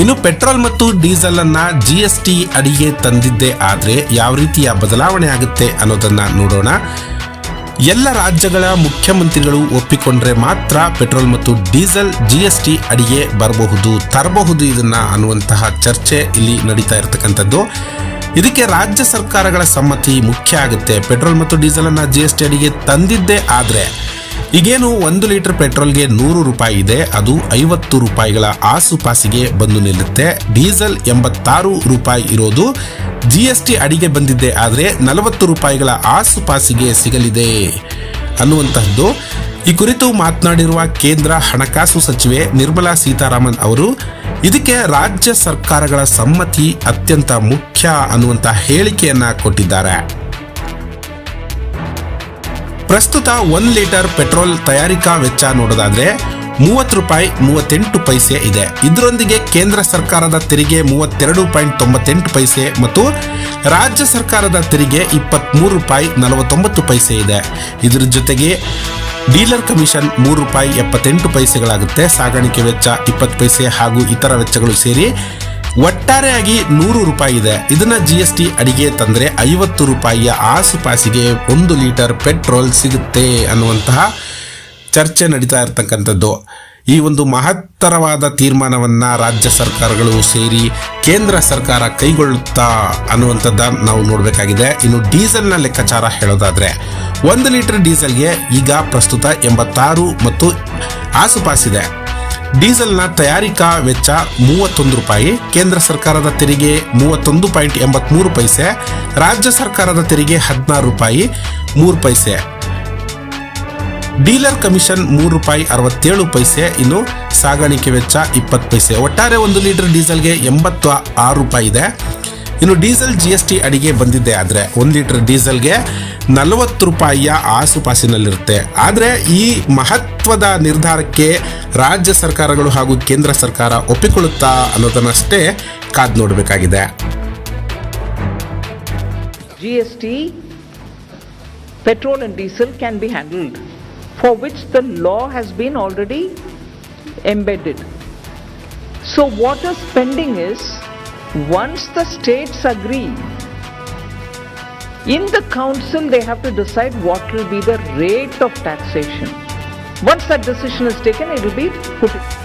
ಇನ್ನು ಪೆಟ್ರೋಲ್ ಮತ್ತು ಡೀಸೆಲ್ ಅನ್ನ ಜಿ ಎಸ್ ಟಿ ಅಡಿಗೆ ತಂದಿದ್ದೇ ಆದರೆ ಯಾವ ರೀತಿಯ ಬದಲಾವಣೆ ಆಗುತ್ತೆ ಅನ್ನೋದನ್ನ ನೋಡೋಣ. ಎಲ್ಲ ರಾಜ್ಯಗಳ ಮುಖ್ಯಮಂತ್ರಿಗಳು ಒಪ್ಪಿಕೊಂಡ್ರೆ ಮಾತ್ರ ಪೆಟ್ರೋಲ್ ಮತ್ತು ಡೀಸೆಲ್ ಜಿ ಎಸ್ ಟಿ ಅಡಿಗೆ ಬರಬಹುದು, ತರಬಹುದು ಇದನ್ನ ಅನ್ನುವಂತಹ ಚರ್ಚೆ ಇಲ್ಲಿ ನಡೀತಾ ಇರತಕ್ಕಂಥದ್ದು. ಇದಕ್ಕೆ ರಾಜ್ಯ ಸರ್ಕಾರಗಳ ಸಮ್ಮತಿ ಮುಖ್ಯ ಆಗುತ್ತೆ. ಪೆಟ್ರೋಲ್ ಮತ್ತು ಡೀಸೆಲ್ ಅನ್ನ ಜಿ ಅಡಿಗೆ ತಂದಿದ್ದೇ ಆದ್ರೆ ಈಗೇನು ಒಂದು ಲೀಟರ್ ಪೆಟ್ರೋಲ್ಗೆ ನೂರು ರೂಪಾಯಿ ಇದೆ, ಅದು ಐವತ್ತು ರೂಪಾಯಿಗಳ ಆಸುಪಾಸಿಗೆ ಬಂದು ನಿಲ್ಲುತ್ತೆ. ಡೀಸೆಲ್ ಎಂಬತ್ತಾರು ರೂಪಾಯಿ ಇರೋದು. ಜಿ ಎಸ್ ಟಿ ಅಡಿಗೆ ಬಂದಿದ್ದೆ, ಆದರೆ ನಲವತ್ತು ರೂಪಾಯಿಗಳ ಆಸುಪಾಸಿಗೆ ಸಿಗಲಿದೆ ಅನ್ನುವಂತಹದ್ದು. ಈ ಕುರಿತು ಮಾತನಾಡಿರುವ ಕೇಂದ್ರ ಹಣಕಾಸು ಸಚಿವೆ ನಿರ್ಮಲಾ ಸೀತಾರಾಮನ್ ಅವರು, ಇದಕ್ಕೆ ರಾಜ್ಯ ಸರ್ಕಾರಗಳ ಸಮ್ಮತಿ ಅತ್ಯಂತ ಮುಖ್ಯ ಅನ್ನುವಂಥ ಹೇಳಿಕೆಯನ್ನ ಕೊಟ್ಟಿದ್ದಾರೆ. ಪ್ರಸ್ತುತ ಒಂದು ಲೀಟರ್ ಪೆಟ್ರೋಲ್ ತಯಾರಿಕಾ ವೆಚ್ಚ ನೋಡೋದಾದ್ರೆ ಮೂವತ್ತು ರೂಪಾಯಿ ಮೂವತ್ತೆಂಟು ಪೈಸೆ ಇದೆ. ಇದರೊಂದಿಗೆ ಕೇಂದ್ರ ಸರ್ಕಾರದ ತೆರಿಗೆ ಮೂವತ್ತೆರಡು ಪಾಯಿಂಟ್ ತೊಂಬತ್ತೆಂಟು ಪೈಸೆ ಮತ್ತು ರಾಜ್ಯ ಸರ್ಕಾರದ ತೆರಿಗೆ ಇಪ್ಪತ್ತ್ಮೂರು ರೂಪಾಯಿ ನಲವತ್ತೊಂಬತ್ತು ಪೈಸೆ ಇದೆ. ಇದರ ಜೊತೆಗೆ ಡೀಲರ್ ಕಮಿಷನ್ ಮೂರು ರೂಪಾಯಿ ಎಪ್ಪತ್ತೆಂಟು ಪೈಸೆಗಳಾಗುತ್ತೆ. ಸಾಗಾಣಿಕೆ ವೆಚ್ಚ ಇಪ್ಪತ್ತು ಪೈಸೆ ಹಾಗೂ ಇತರ ವೆಚ್ಚಗಳು ಸೇರಿ ಒಟ್ಟಾರೆಯಾಗಿ ನೂರು ರೂಪಾಯಿ ಇದೆ. ಇದನ್ನ ಜಿ ಎಸ್ ಟಿ ಅಡಿಗೆ ತಂದ್ರೆ ಐವತ್ತು ರೂಪಾಯಿಯ ಆಸುಪಾಸಿಗೆ ಒಂದು ಲೀಟರ್ ಪೆಟ್ರೋಲ್ ಸಿಗುತ್ತೆ ಅನ್ನುವಂತಹ ಚರ್ಚೆ ನಡೀತಾ ಇರತಕ್ಕಂಥದ್ದು. ಈ ಒಂದು ಮಹತ್ತರವಾದ ತೀರ್ಮಾನವನ್ನು ರಾಜ್ಯ ಸರ್ಕಾರಗಳು ಸೇರಿ ಕೇಂದ್ರ ಸರ್ಕಾರ ಕೈಗೊಳ್ಳುತ್ತಾ ಅನ್ನುವಂಥದ್ದನ್ನು ನಾವು ನೋಡಬೇಕಾಗಿದೆ. ಇನ್ನು ಡೀಸೆಲ್ನ ಲೆಕ್ಕಾಚಾರ ಹೇಳೋದಾದ್ರೆ, ಒಂದು ಲೀಟರ್ ಡೀಸೆಲ್ಗೆ ಈಗ ಪ್ರಸ್ತುತ ಎಂಬತ್ತಾರು ಮತ್ತು ಆಸುಪಾಸಿದೆ. ಡೀಸೆಲ್ನ ತಯಾರಿಕಾ ವೆಚ್ಚ ಮೂವತ್ತೊಂದು ರೂಪಾಯಿ, ಕೇಂದ್ರ ಸರ್ಕಾರದ ತೆರಿಗೆ ಮೂವತ್ತೊಂದು ಪಾಯಿಂಟ್ ಎಂಬತ್ಮೂರು ಪೈಸೆ, ರಾಜ್ಯ ಸರ್ಕಾರದ ತೆರಿಗೆ ಹದಿನಾರು ರೂಪಾಯಿ, ಮೂರು ಪೈಸೆ. ಡೀಲರ್ ಕಮಿಷನ್ ಮೂರು ರೂಪಾಯಿ ಅರವತ್ತೇಳು ಪೈಸೆ, ಇನ್ನು ಸಾಗಾಣಿಕೆ ವೆಚ್ಚ ಇಪ್ಪತ್ತು ಪೈಸೆ. ಒಟ್ಟಾರೆ ಒಂದು ಲೀಟರ್ ಡೀಸೆಲ್ಗೆ ಎಂಬತ್ತು ಆರು ರೂಪಾಯಿ ಇದೆ. ಇನ್ನು ಡೀಸೆಲ್ ಜಿ ಎಸ್ ಟಿ ಅಡಿಗೆ ಬಂದಿದ್ದೆ ಆದರೆ ಒಂದು ಲೀಟರ್ ಡೀಸೆಲ್ಗೆ ನಲವತ್ತು ರೂಪಾಯಿಯ ಆಸುಪಾಸಿನಲ್ಲಿರುತ್ತೆ. ಆದರೆ ಈ ಮಹತ್ವದ ನಿರ್ಧಾರಕ್ಕೆ ರಾಜ್ಯ ಸರ್ಕಾರಗಳು ಹಾಗೂ ಕೇಂದ್ರ ಸರ್ಕಾರ ಒಪ್ಪಿಕೊಳ್ಳುತ್ತಾ ಅನ್ನೋದನ್ನಷ್ಟೇ ಕಾದು ನೋಡಬೇಕಾಗಿದೆ. GST petrol and diesel can be handled for which the law has been already embedded. So what is spending is, once the states agree, in the council they have to decide what will be the rate of taxation. Once that decision is taken, it will be put.